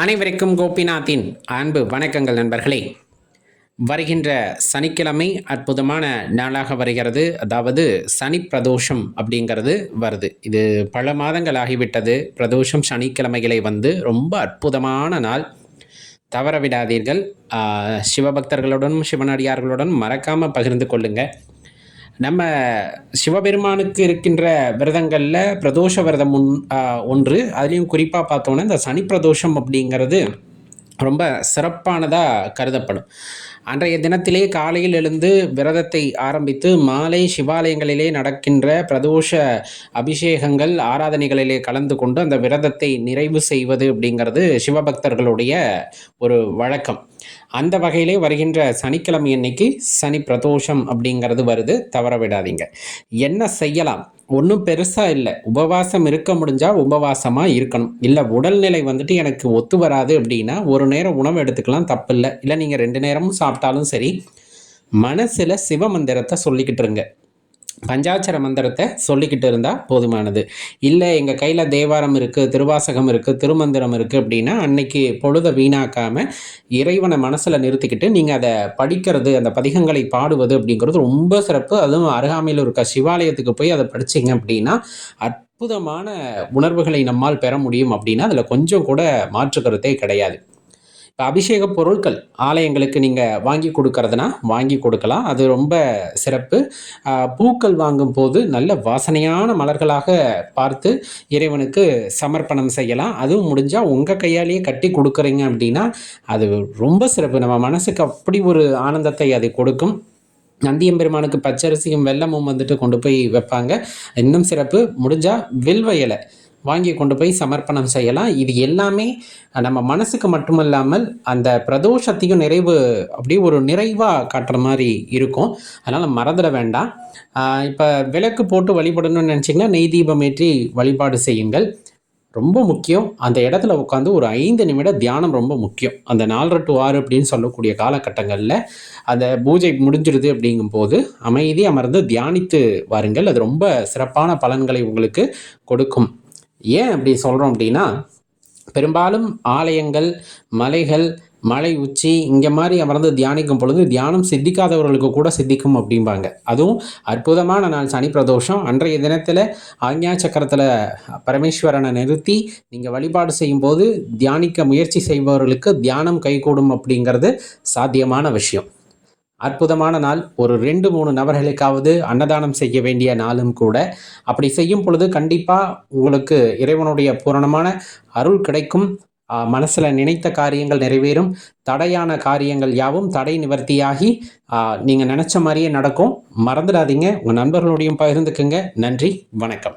அனைவருக்கும் கோபிநாத்தின் அன்பு வணக்கங்கள் நண்பர்களே. வருகின்ற சனிக்கிழமை அற்புதமான நாளாக வருகிறது. அதாவது சனி பிரதோஷம் அப்படிங்கிறது வருது. இது பல மாதங்கள் ஆகிவிட்டது. பிரதோஷம் சனிக்கிழமைகளை வந்து ரொம்ப அற்புதமான நாள். தவற விடாதீர்கள். சிவபக்தர்களுடனும் சிவனடியார்களுடனும் மறக்காமல் பகிர்ந்து கொள்ளுங்கள் நம்ம சிவபெருமானுக்கு இருக்கின்ற விரதங்களில் பிரதோஷ விரதம் ஒன் ஒன்று. அதுலேயும் குறிப்பாக பார்த்தோன்னா இந்த சனி பிரதோஷம் அப்படிங்கிறது ரொம்ப சிறப்பானதாக கருதப்படும். அன்றைய தினத்திலே காலையில் எழுந்து விரதத்தை ஆரம்பித்து மாலை சிவாலயங்களிலே நடக்கின்ற பிரதோஷ அபிஷேகங்கள் ஆராதனைகளிலே கலந்து கொண்டு அந்த விரதத்தை நிறைவு செய்வது அப்படிங்கிறது சிவபக்தர்களுடைய ஒரு வழக்கம். அந்த வகையிலே வருகின்ற சனிக்கிழமை அன்னைக்கு சனி பிரதோஷம் அப்படிங்கிறது வருது. தவற விடாதீங்க. என்ன செய்யலாம்? ஒன்றும் பெருசாக இல்லை. உபவாசம் இருக்க முடிஞ்சால் உபவாசமாக இருக்கணும். இல்லை உடல்நிலை வந்துட்டு எனக்கு ஒத்து வராது அப்படின்னா ஒரு நேரம் உணவு எடுத்துக்கலாம் தப்பு இல்லை இல்லை நீங்கள் ரெண்டு நேரமும் சாப்பிட்டாலும் சரி மனசில் சிவமந்திரத்தை சொல்லிக்கிட்டு இருங்க. பஞ்சாட்சர மந்திரத்தை சொல்லிக்கிட்டு இருந்தால் போதுமானது. இல்லை எங்கள் கையில் தேவாரம் இருக்குது திருவாசகம் இருக்குது திருமந்திரம் இருக்குது அப்படின்னா அன்னைக்கு பொழுதை வீணாக்காமல் இறைவனை மனசில் நிறுத்திக்கிட்டு நீங்கள் அதை படிக்கிறது அந்த பதிகங்களை பாடுவது அப்படிங்கிறது ரொம்ப சிறப்பு. அதுவும் அருகாமையில் இருக்க சிவாலயத்துக்கு போய் அதை படிச்சிங்க அப்படின்னா அற்புதமான உணர்வுகளை நம்மால் பெற முடியும் அப்படின்னா அதில் கொஞ்சம் கூட மாற்று கருத்தே கிடையாது. இப்போ அபிஷேக பொருட்கள் ஆலயங்களுக்கு நீங்கள் வாங்கி கொடுக்கறதுனா வாங்கி கொடுக்கலாம். அது ரொம்ப சிறப்பு. பூக்கள் வாங்கும் போது நல்ல வாசனையான மலர்களாக பார்த்து இறைவனுக்கு சமர்ப்பணம் செய்யலாம். அதுவும் முடிஞ்சால் உங்கள் கையாலேயே கட்டி கொடுக்குறீங்க அப்படின்னா அது ரொம்ப சிறப்பு. நம்ம மனசுக்கு அப்படி ஒரு ஆனந்தத்தை அது கொடுக்கும். நந்தியம்பெருமானுக்கு பச்சரிசியும் வெல்லமும் வந்துட்டு கொண்டு போய் வைப்பாங்க. இன்னும் சிறப்பு. முடிஞ்சால் வில்வ இலை. வாங்கி கொண்டு போய் சமர்ப்பணம் செய்யலாம். இது எல்லாமே நம்ம மனசுக்கு மட்டுமல்லாமல் அந்த பிரதோஷத்தையும் நிறைவு அப்படியே ஒரு நிறைவாக காட்டுற மாதிரி இருக்கும். அதனால் மறந்துட வேண்டாம். இப்போ விளக்கு போட்டு வழிபடணும்னு நினச்சிங்கன்னா நெய் தீபம் ஏற்றி வழிபாடு செய்யுங்கள். ரொம்ப முக்கியம். அந்த இடத்துல உட்காந்து ஒரு ஐந்து நிமிட தியானம் ரொம்ப முக்கியம். அந்த நாலரை டு ஆறு அப்படின்னு சொல்லக்கூடிய காலகட்டங்களில் அந்த பூஜை முடிஞ்சிருது அப்படிங்கும்போது அமைதி அமர்ந்து தியானித்து வாருங்கள். அது ரொம்ப சிறப்பான பலன்களை உங்களுக்கு கொடுக்கும். ஏன் அப்படி சொல்கிறோம் அப்படின்னா பெரும்பாலும் ஆலயங்கள் மலைகள் மலை உச்சி இங்கே மாதிரி அமர்ந்து தியானிக்கும் பொழுது தியானம் சித்திக்காதவர்களுக்கு கூட சித்திக்கும் அப்படிம்பாங்க. அதுவும் அற்புதமான நாள் சனி பிரதோஷம். அன்றைய தினத்தில் ஆக்ஞா சக்கரத்தில் பரமேஸ்வரனை நிறுத்தி நீங்கள் வழிபாடு செய்யும்போது தியானிக்க முயற்சி செய்பவர்களுக்கு தியானம் கைகூடும் அப்படிங்கிறது சாத்தியமான விஷயம். அற்புதமான நாள். ஒரு ரெண்டு மூணு நபர்களுக்காவது அன்னதானம் செய்ய வேண்டிய நாளும் கூட. அப்படி செய்யும் பொழுது கண்டிப்பாக உங்களுக்கு இறைவனுடைய பூரணமான அருள் கிடைக்கும். மனசில் நினைத்த காரியங்கள் நிறைவேறும். தடையான காரியங்கள் யாவும் தடை நிவர்த்தியாகி நீங்கள் நினச்ச மாதிரியே நடக்கும். மறந்துடாதீங்க. உங்கள் நண்பர்களுடையும் பகிர்ந்துக்குங்க. நன்றி வணக்கம்.